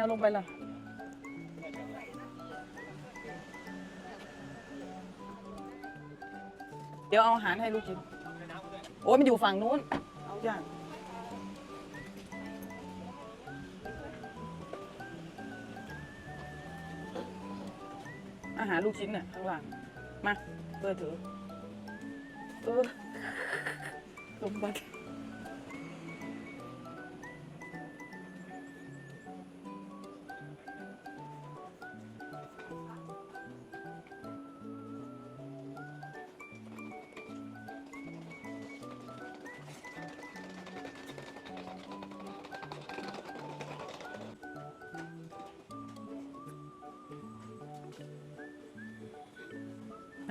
เอาลงไปเหรอเดี๋ยวเอาอาหารให้ลูกกิน โอ้ยมันอยู่ฝั่งนู้นอาย่างอาหารลูกชิ้นน่ะข้างหลัง มาเปิดถือเออสมบัติ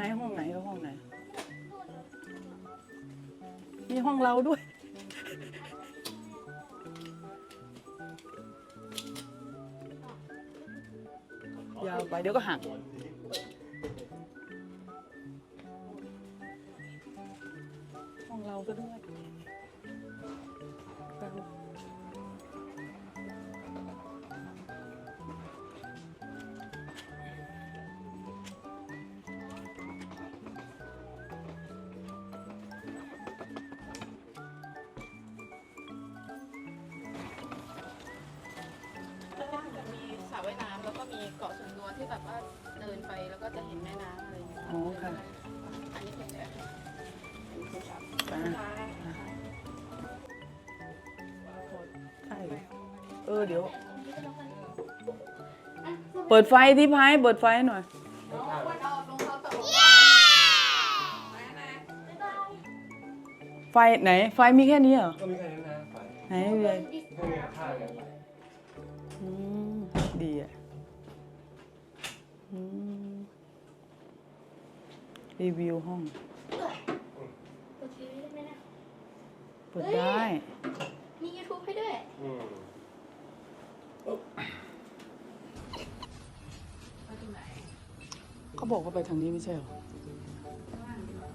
หนห้องไหนแล้วห้องไหน มีห้องเราด้วย ยาวไปเดี๋ยวก็หัก ที่แบบว่าเดินไปแล้วก็จะเห็นแม่น้ำอะไรอย่างเงี้ยอ๋อค่ะ อันนี้เป็นแบบอ่าใช่ เออเดี๋ยว เปิดไฟที่พายเปิดไฟหน่อย ไฟไหน ไฟมีแค่นี้เหรอ ก็มีแค่นั้นนะไฟไหนเลย รีวิวห้อง เปิดทีวีได้ไหมนะเปิดได้ มี YouTube ให้ด้วย อืมเขาบอกว่าไปทางนี้ไม่ใช่เหรอ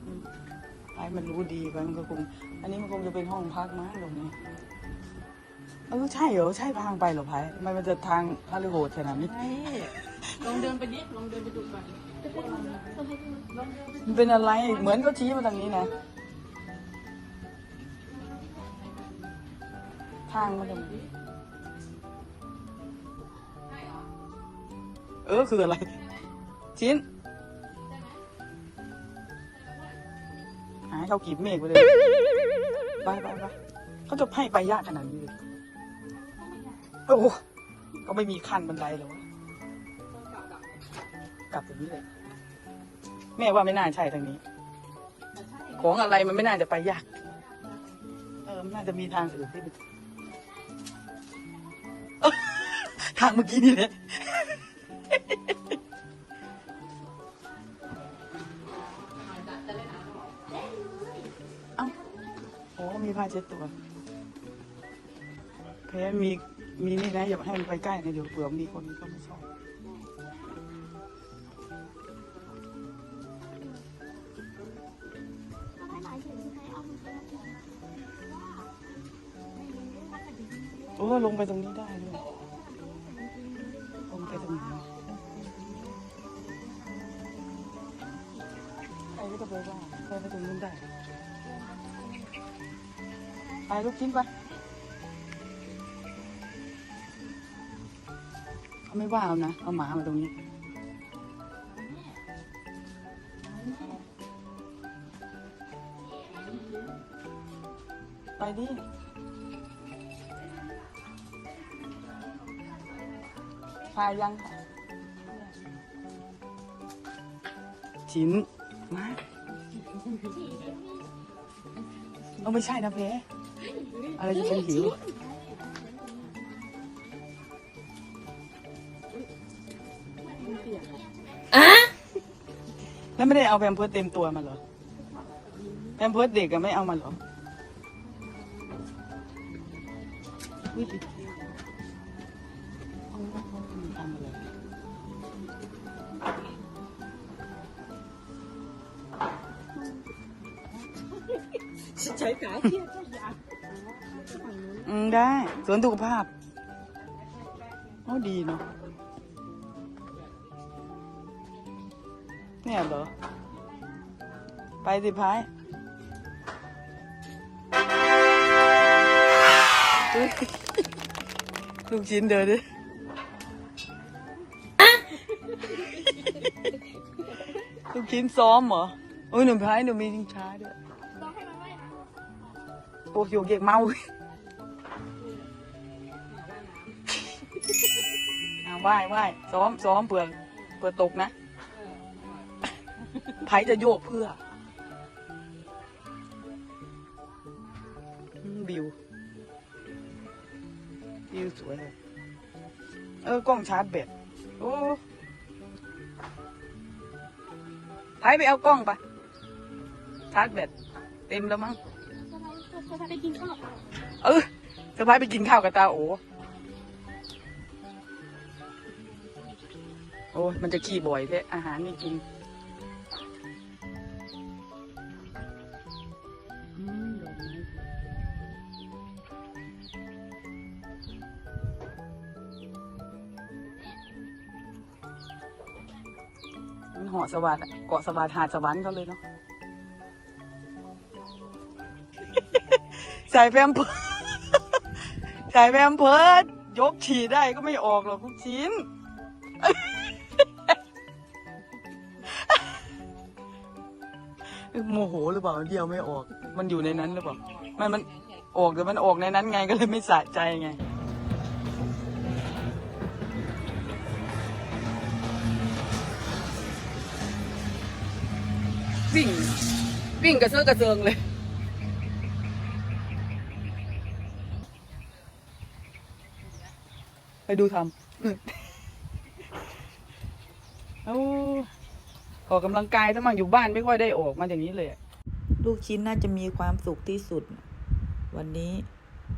อืมไอ้มันรู้ดีไปมันก็คง อันนี้มันคงจะเป็นห้องพักมั้งตรงนี้เออใช่เหรอ ใช่ทางไปเหรอไพ่ทำไมมันจะทางฮาลิโหดขนาดนี้ ลองเดินไปดิลองเดินไปดูก่อนมันเป็นอะไร เหมือนก็ชี้มาทางนี้นะ ทางมันจะเออ คืออะไร ชิ้น หายเขากีบเมฆไปเลยไปไปไปเขาจะให้ไปยากขนาดนี้เลยโอ้โหก็ไม่มีขั้นบันไดเลยวะ กลับตรงนี้เลย แม่ว่าไม่น่าใช่ทางนี้ ของอะไรมันไม่น่าจะไปยาก เออมันน่าจะมีทางอื่นที่มันเอ้าทางเมื่อกี้นี่แหละเอ้าโอ้มีผ้าเช็ดตัวแพ้มีมีนี่นะอย่าให้มันไปใกล้นะเดี๋ยวเผื่อมีคนก็ไม่ชอบ โอ้ลงไปตรงนี้ได้ด้วยลงไปตรงนี้ไปก็จะไปว่าไปไปตรงนู้นได้ไปลูกชิ้นไปเขาไม่ว่าเอานะ เอาหมามาตรงนี้ พายังค่ะชิ้นมาเอาไม่ใช่นะเพอะไรจะเป็นหิวแล้วไม่ได้เอาแพมเพิร์สเต็มตัวมาเหรอแพมเพิร์สเด็กก็ไม่เอามาเหรอ สวนสุขภาพโอ้ดีเนาะเนี่ยเหรอ ไปสิพายเฮ้ยลูกชิ้นเดินดิลูกชิ้นซ้อมเหรอโอ้ยหนุ่มพายหนุ่มมีชิงช้าด้วยต้องให้มันไหวนะโอ้ยโยกเยกเมา เอาไหว้ไหว้ซ้อมซ้อมเผื่อเผื่อตกนะไผจะโยกเพื่ออืมวิววิวสวยเลยเออกล้องชาร์จแบตโอ้ไผไปเอากล้องปะชาร์จแบตเต็มแล้วมั้งสบายสบายไปกินข้าวเออสะพายไปกินข้าวกับตาโอ โอ้ยมันจะขี้บ่อยแท้อาหารไม่กินอืมดอกไม้มันเหาะสวัสดิ์อะเกาะสวัสดิ์หาดสวรรค์เขาเลยเนาะใส่แพมเพิร์สใส่แพมเพิร์สยกฉี่ได้ก็ไม่ออกหรอกทุกชิ้น โมโหหรือเปล่าเดียวไม่ออก มันอยู่ในนั้นหรือเปล่ามันมันออกแต่มันออกในนั้นไงก็เลยไม่สะใจไงวิ่งวิ่งกระเซาะกระเซิงเลยไปดูทำเอา ออกกำลังกายถ้ามันอยู่บ้านไม่ค่อยได้ออกมาอย่างนี้เลยอะลูกชิ้นน่าจะมีความสุขที่สุด วันนี้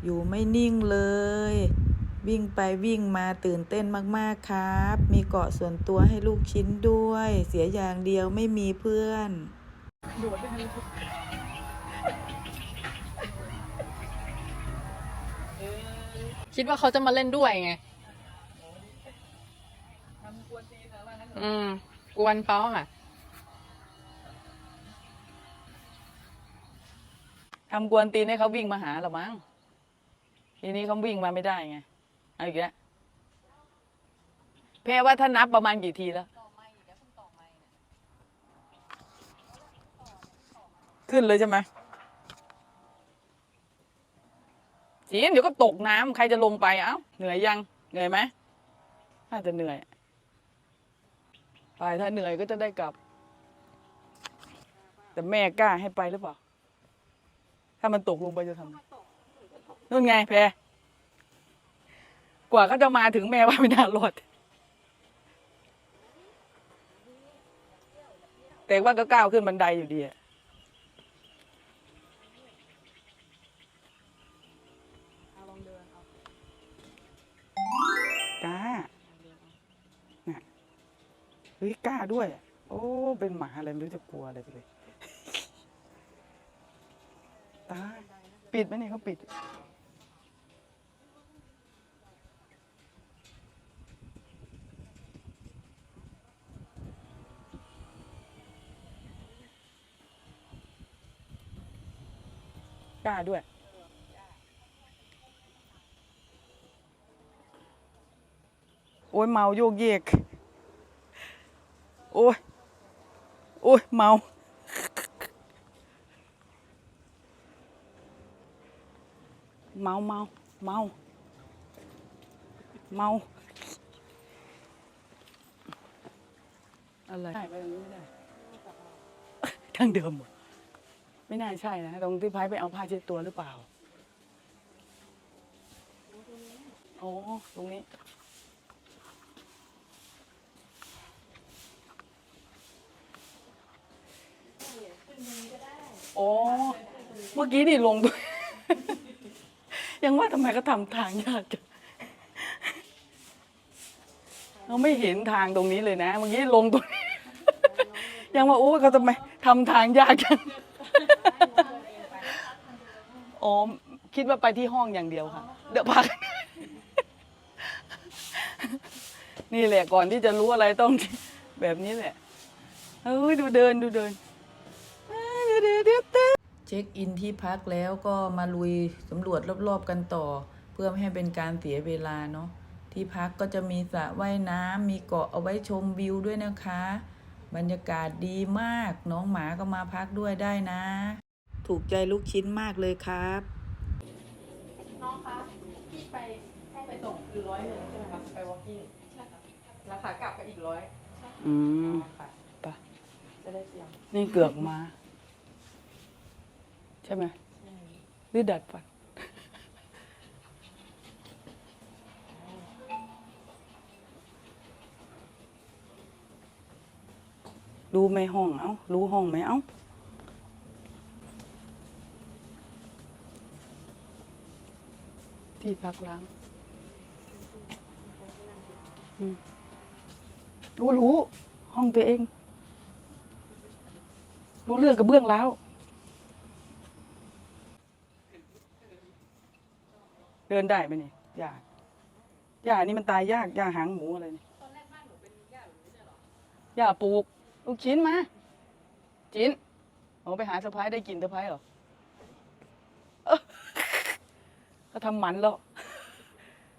อยู่ไม่นิ่งเลย วิ่งไปวิ่งมาตื่นเต้นมากๆครับ มีเกาะส่วนตัวให้ลูกชิ้นด้วย เสียอย่างเดียวไม่มีเพื่อนคิดว่าเขาจะมาเล่นด้วยไงอืม กวนเขาอะ ทำกวนตีนให้เขาวิ่งมาหาเรามั้งทีนี้เขาวิ่งมาไม่ได้ไงเอาอีกแล้วแพ่ว่าถ้านับประมาณกี่ทีแล้ว ขึ้นเลยใช่ไหมจีนเดี๋ยวก็ตกน้ำใครจะลงไปเอ้าเหนื่อยยังเหนื่อยไหมน่าจะเหนื่อยไปถ้าเหนื่อยก็จะได้กลับ แต่แม่กล้าให้ไปหรือเปล่า ถ้ามันตกลงไปจะทำไงนู่นไงแพรกว่าเขาจะมาถึงแม่ว่าไม่น่ารอดแต่ว่าก็ก้าวขึ้นบันไดอยู่ดีอะกล้าน่ะเฮ้ยกล้าด้วย โอ้ เป็นหมาอะไรไม่รู้จะกลัวอะไรไปเลย ตาย ปิดไหมเนี่ยเขาปิด กล้าด้วย โอ้ยเมาโยกเยก โอ้ย โอ้ยเมา เมาเมาเมาเมาอะไรใช่ไปตรงนี้ไม่ได้ทางเดิมเหรอไม่น่าใช่นะ ตรงที่พายไปเอาผ้าเช็ดตัวหรือเปล่าอ๋อตรงนี้อ๋อเมื่อกี้นี่ลงด้วย ยังว่าทำไมเขาทำทางยากจังเราไม่เห็นทางตรงนี้เลยนะเมื่อกี้ลงตรงนี้ ยังว่าโอ้เขาทำไมทำทางยากจังอ๋อคิดว่าไปที่ห้องอย่างเดียวค่ะ เดี๋ยวพัก นี่แหละก่อนที่จะรู้อะไรต้องแบบนี้แหละเฮ้ยดูเดินดูเดิน เอ้ยเดี๋ยวเดี๋ยวเดี๋ยวเช็คอินที่พักแล้วก็มาลุยสำรวจรอบๆกันต่อ เพื่อไม่ให้เป็นการเสียเวลาเนาะที่พักก็จะมีสระว่ายน้ำมีเกาะเอาไว้ชมวิวด้วยนะคะ บรรยากาศดีมาก น้องหมาก็มาพักด้วยได้นะ ถูกใจลูกชิ้นมากเลยครับ น้องคะพี่ไปให้ไปส่งคือร้อยหนึ่งใช่ไหมคะไปวอล์กิ้งใช่ค่ะราคากลับก็อีกร้อยอืมค่ะไปจะได้เตรียม นี่เกือกมา ใช่ไหมหรือดัดฟันรู้ไหมห้องเอ้ารู้ห้องไหมเอ้าที่พักล้างอืมรู้รู้ ห้องตัวเอง รู้เรื่องกับเบื้องแล้ว เดินได้ไหมนี่ยากย่านี่มันตายยากย่าหางหมูอะไรนี่ย่าปลูกลูกชิ้นมาจิ้นโอ้ไปหาสะพ้ายได้กินสะพ้ายเหรอเอ้อเขาทำหมันแล้ว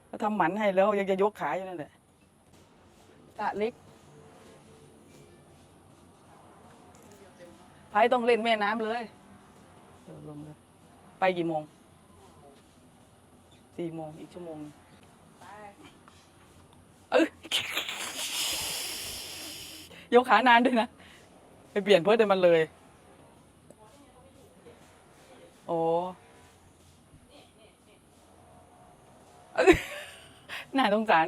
เขาทำหมันให้แล้ว ยังจะยกขายอยู่นั่นแหละตะเล็กไพต้องเล่นแม่น้ำเลยเดี๋ยวลงเลยไปกี่โมง สี่โมงอีกชั่วโมงเอ้ยยกขานานด้วยนะ ไปเปลี่ยนเพื่อเดินมันเลย โอ้เอ้ยน่าสงสาร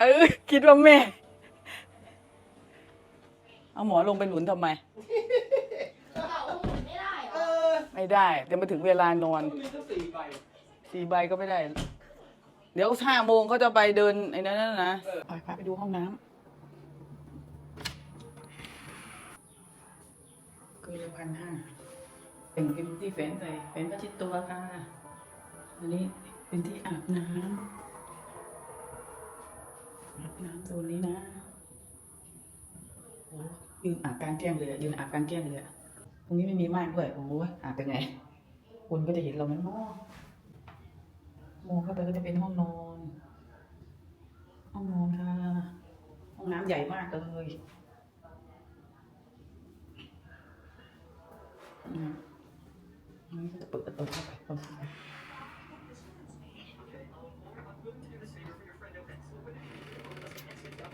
เออ คิดว่าแม่ เอาหมอลงไปหนุนทำไมไม่ได้ เดี๋ยวมาถึงเวลานอนมีตั้งสี่ใบสี่ใบก็ไม่ได้ เดี๋ยวห้าโมงเขาจะไปเดินไอ้นั้นน่ะนะไปพาไปดูห้องน้ำคือละพันห้าเป็นเป็นที่แฝนใส่แฝนประชิดตัวค่ะ อันนี้เป็นที่อาบน้ำอาบ น้ำโซนนี้นะโอ้ยืนอาบกลางแก้มเลยอะยืนอาบกลางแก้มเลยอะตรงนี้ไม่มีม่านด้วยโอ้ยอาบเป็นไงคุณก็จะเห็นเรามเนาะมองเข้าไปก็จะเป็นห้องนอน ห้องนอนค่ะ ห้องน้ำใหญ่มากเลยอืมนี่จะเปิดประตูเข้าไปประมา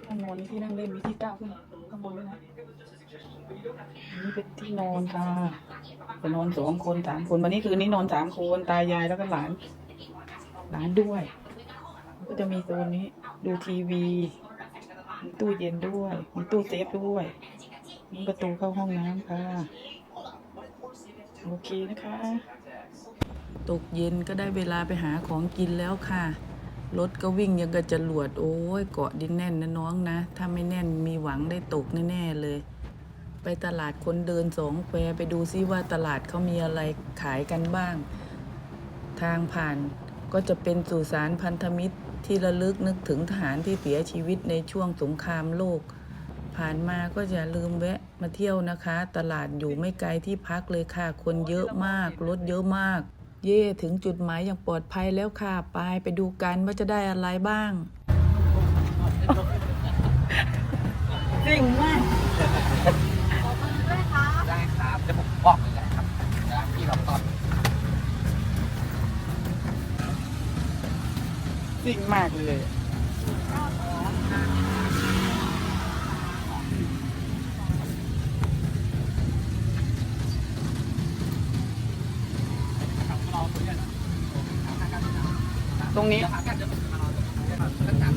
ห้องนอนที่นั่งเล่นมีที่ก้าวขึ้นข้างบนด้วยนะนี่เป็นที่นอนค่ะจะนอนสองคนสามคนวันนี้คืนนี้นอนสามคนตายายแล้วก็หลานร้านด้วย ก็จะมีโซนนี้ ดูทีวีมีตู้เย็นด้วยมีตู้เซฟด้วยมีประตูเข้าห้องน้ำค่ะ โอเคนะคะ ตกเย็นก็ได้เวลาไปหาของกินแล้วค่ะ รถก็วิ่งยังกระจรวด โอ้ยเกาะดินแน่นนะน้องนะ ถ้าไม่แน่นมีหวังได้ตกแน่ๆเลย ไปตลาดคนเดินสองแควไปดูซิว่าตลาดเขามีอะไรขายกันบ้าง ทางผ่านก็จะเป็นสุสานพันธมิตรที่ระลึกนึกถึงทหารที่เสียชีวิตในช่วงสงครามโลก ผ่านมาก็อย่าลืมแวะมาเที่ยวนะคะ ตลาดอยู่ไม่ไกลที่พักเลยค่ะ คนเยอะมาก รถเยอะมาก เย่ถึงจุดหมายอย่างปลอดภัยแล้วค่ะ ไปไปดูกันว่าจะได้อะไรบ้างจริงมากได้ครับเดี๋ยวผมบอกเลยนะครับนะพี่เราตอนจริงมากเลย ตรงนี้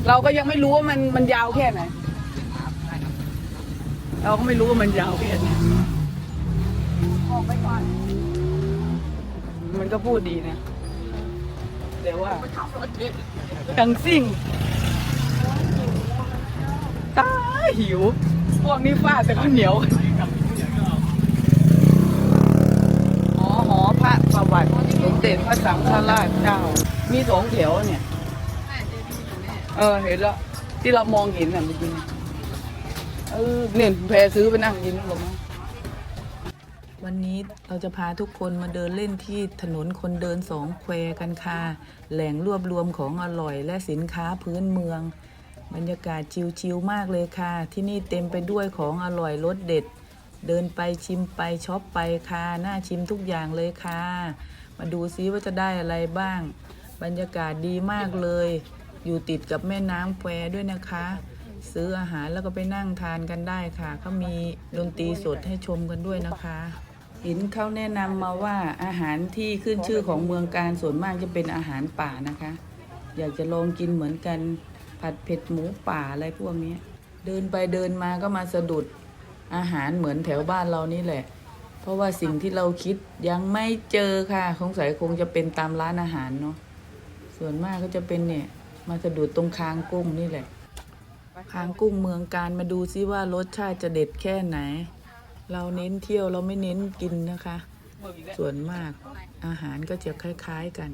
เราก็ยังไม่รู้ว่ามันมันยาวแค่ไหน เราก็ไม่รู้ว่ามันยาวแค่ไหนมันก็พูดดีนะ แต่ว่ากังซิ่งตายหิววกนี้ฟาดแต่ข้าวเหนียวหอหอพระประวัติสมเด็จพระสังฆราชเจ้า มีสองแถวเนี่ย เออเห็นแล้วที่เรามองเห็นน่ะเมื่อกี้เนี่ยเออเนี่ยแพรซื้อไปนั่งกินหรอมั้งวันนี้เราจะพาทุกคนมาเดินเล่นที่ถนนคนเดินสองแควกันค่ะ แหล่งรวบรวมของอร่อยและสินค้าพื้นเมือง บรรยากาศชิลๆมากเลยค่ะ ที่นี่เต็มไปด้วยของอร่อยรสเด็ด เดินไปชิมไปช็อปไปค่ะ น่าชิมทุกอย่างเลยค่ะ มาดูซิว่าจะได้อะไรบ้าง บรรยากาศดีมากเลย อยู่ติดกับแม่น้ำแควด้วยนะคะ ซื้ออาหารแล้วก็ไปนั่งทานกันได้ค่ะเขามีดนตรีสดให้ชมกันด้วยนะคะเห็นเขาแนะนำมาว่าอาหารที่ขึ้นชื่อของเมืองการส่วนมากจะเป็นอาหารป่านะคะ อยากจะลองกินเหมือนกันผัดเผ็ดหมูป่าอะไรพวกนี้ เดินไปเดินมาก็มาสะดุดอาหารเหมือนแถวบ้านเรานี่แหละ เพราะว่าสิ่งที่เราคิดยังไม่เจอค่ะสงสัยคงจะเป็นตามร้านอาหารเนาะส่วนมากก็จะเป็นเนี่ย มาสะดุดตรงคางกุ้งนี่แหละคางกุ้งเมืองการมาดูซิว่ารสชาติจะเด็ดแค่ไหน เราเน้นเที่ยวเราไม่เน้นกินนะคะ ส่วนมากอาหารก็จะคล้าย ๆกัน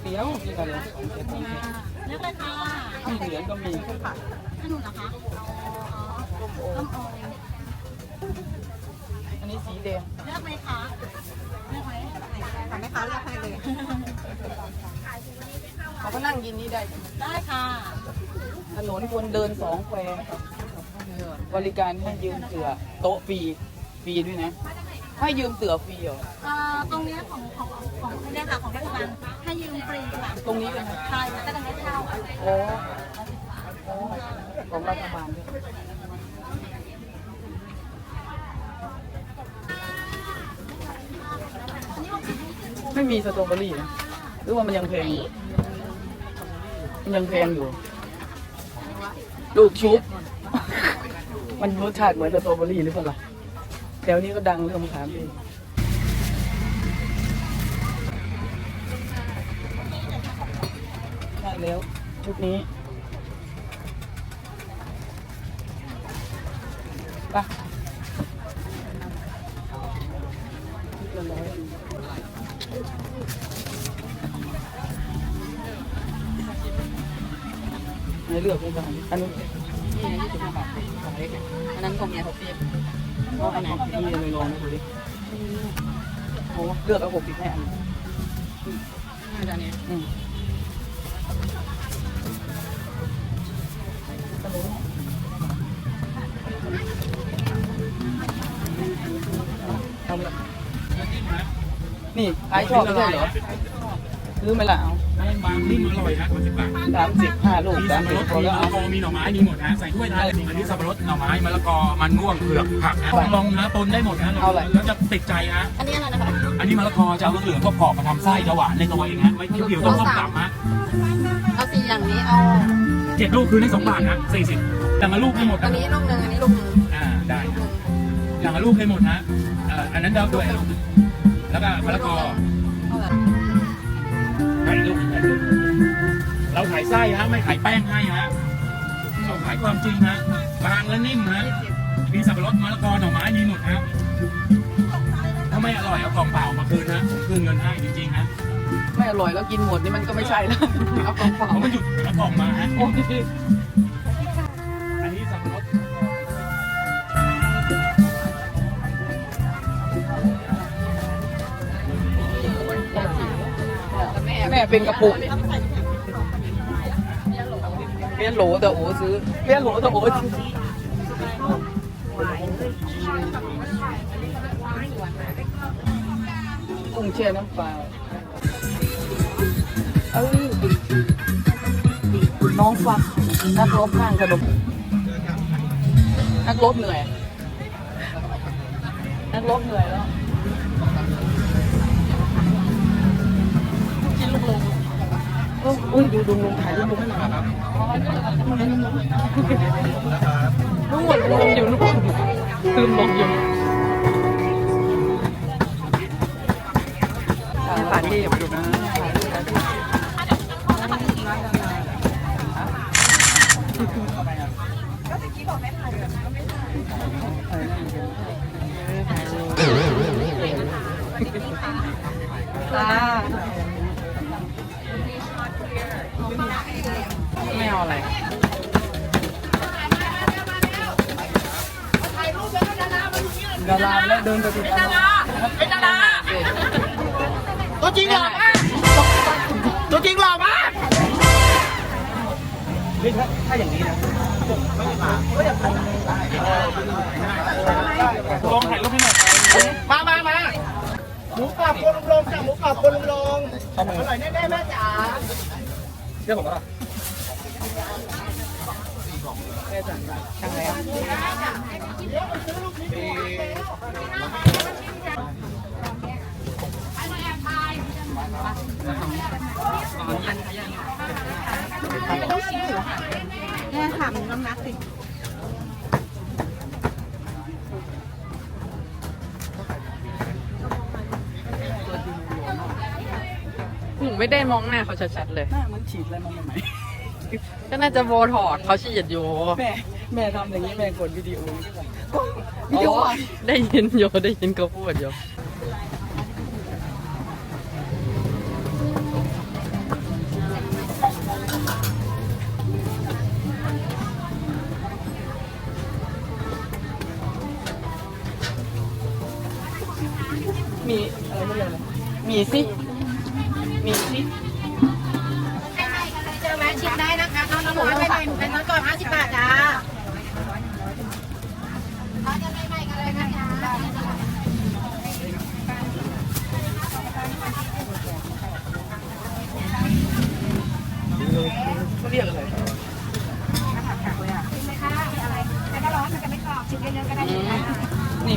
เปรี้ยวมีกันเลยเลือกเลยค่ะมีเหลืองก็มีขนุนเหรอคะต้มโออันนี้สีแดงเลือกไหม ถามไหมคะเลือกให้เลยเขาก็นั่งกินนี่ได้ ได้ค่ะ ถนนคนเดินสองแควบริการให้ยืมเสือโต๊ะฟรีฟรีด้วยนะ ให้ยืมเสือฟรีเหรอเอ่อตรงเนี้ยของของของเนี่ยค่ะของเทศบาลให้ยืมฟรีค่ะตรงนี้เลยนะใช่แล้วก็จะให้เช่าโอ้โอ้ของรัฐบาลด้วย ไม่มีสตรอเบอรี่นะหรือว่ามันยังแพงอยู่มันยังแพงอยู่ ลูกชุบ มันรสชาติเหมือนสตรอเบอรี่หรือเปล่าล่ะแถวนี้ก็ดังเรื่องมะขามเองได้แล้วชุดนี้ไปะชุดละร้อยไหนเลือกเลยอันนู้นนี่ยี่สิบห้าบาทของเล็กอันนั้นของเมียเขาเปรี้ยวเอาอันของพี่เลยลองดูดิโอ้เลือกเอาหกสิบให้อันน่าจะเนี่ยอืมนี่ขายชอบไม่ใช่เหรอ ซื้อไหมล่ะเอาบางนิ่มอร่อยนะคนสิบบาทสามสิบห้าลูกมีสาสัมบปะสิรบดพอมีแล้วมะเอา ละกอมีหน่อไม้มีหมดนะใส่ถ้วยนะอันนี้สับปะรดหน่อไม้มะละกอมันม่วงเผือกผักนะต้องลองนะตุนได้หมดนะแล้วจะติดใจนะอันนี้อะไรนะคะอันนี้มะละกอจะเอาเหลืองๆก็กรอบมาทำไส้จะหวานในตัวเองนะไม่เขียวๆต้องต้มกลับนะเอาสี่อย่างนี้เอา เจ็ดลูกคือได้สองบาทนะสี่สิบอย่างละลูกให้หมดอันะนนี้ลูกหนึ่งอันนี้ลูกหนึ่งอ่าได้อย่างละลูกให้หมดนะเอ่ออันนั้นเดาด้วยแล้วก็มะละกอเท่าไหร่ ไข่ลูกไข่ลูกเราขายไส้ฮะไม่ขายแป้งให้ฮะเราขายความจริงฮะบางและนิ่มฮะมีสับปะรดมะละกอหน่อไม้มีหมดฮะถ้าไม่อร่อยเอากล่องเปล่ามาคืนนะผมคืนเงินให้จริงๆฮะไม่อร่อยแล้วกินหมดนี่มันก็ไม่ใช่แล้วเอาของเปล่าเขาไม่หยุดเอากล่องมาฮะ ม่เป็นกระปุกเปียนโหลแต่โอซื้อเปียนโหลแต่โอซื้อกุ้งแช่น้ำปลาเออน้องฟักนักรบข้างขนมนักรบเหนื่อยนักรบเหนื่อยแล้ว อ้อุ้ยดูดูลุงถ่ายรูปลุงให้หน่อยนู่นลุงอยู่นู่นลืมลงอยู่สถานที่มาดูนะไม่ เอาอะไรดาราแล้วเดินไปติดดาราเป็นดาราตัวจริงหล่อมากตัวจริงหล่อมากถ้าอย่างนี้นะลองถ่ายรูปให้หน่อยมามามาหมูกรอบโคนลุงลงจากหมูกรอบโคนลุงลงอร่อยแน่ๆแม่จ๋าเชื่อผมป่ะ ช่างแล้วเนี่ยถามน้ำหนักสิหนูไม่ได้มองหน้าเขาชัดๆเลย หน้ามันฉีดอะไรมาใหม่ ก็น่าจะโบถอดเขาฉีดอยู่ๆแม่แม่ทำอย่างนี้แม่กดวิดีโอนี่ก่อนกดวิดีโออะได้ยินโยได้ยินเขาพูดโยมีอะไรไม่เรียกอะไรมีสิ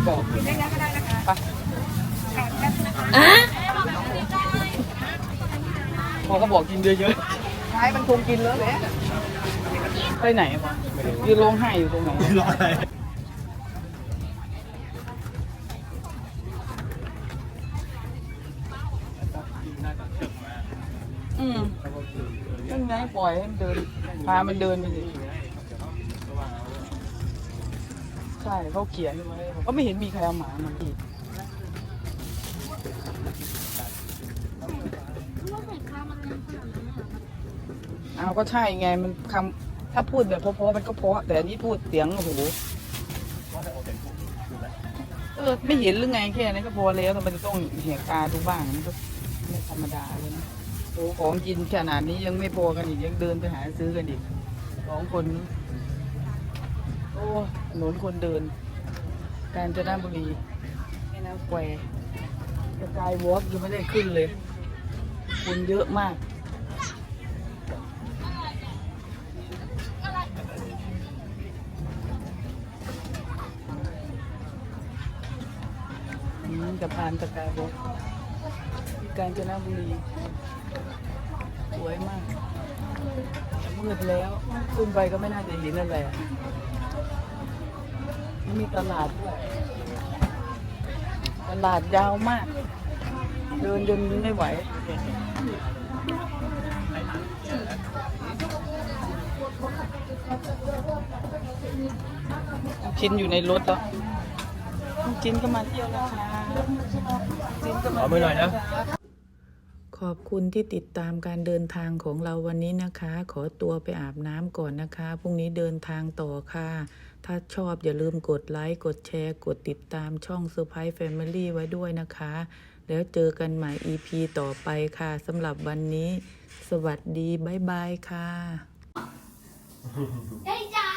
บอกพอเขาบอกกินเยอะๆใช่มันคงกินแล้วแหละไปไหนวะยืนร้องไห้อยู่ตรงไหนรออะไรอืมยังไงปล่อยให้มันเดิน พามันเดินไปสิ ช่เขาเขียนไว้ผมก็ไม่เห็นมีใครเอาหมามาอีกเอาก็ใช่ไงมันคำถ้าพูดแบบเพราะๆมันก็เพราะแต่อันนี้พูดเสียงโอ้โหเออไม่เห็นหรือไงแค่นั้นก็พอแล้วทำไมจะต้องเหกตาดูบ้างมันก็ไม่ธรรมดาเลยนะโอ้ของกินขนาดนี้ยังไม่พอกันอีกยังเดินไปหาซื้อกันอีกสองคนนี้ ถนนคนเดิน กาญจนบุรีแม่น้ำแควสกายวอล์กยังไม่ได้ขึ้นเลย คนเยอะมากอืมสะพานสกายวอล์กกาญจนบุรีสวยมากมืดแล้ว ขึ้นไปก็ไม่น่าจะเห็นอะไร มีตลาดด้วยตลาดยาวมาก เดินจนไม่ไหวชิ้นอยู่ในรถแล้วชิ้นก็มาเที่ยวนะคะชิ้นก็มาเที่ยวนะคะขอบคุณที่ติดตามการเดินทางของเราวันนี้นะคะ ขอตัวไปอาบน้ำก่อนนะคะ พรุ่งนี้เดินทางต่อค่ะ ถ้าชอบอย่าลืมกดไลค์ กดแชร์ กดติดตามช่อง Surprise Family ไว้ด้วยนะคะ แล้วเจอกันใหม่ EP ต่อไปค่ะสำหรับวันนี้ สวัสดี บ๊ายบายค่ะได้จ้า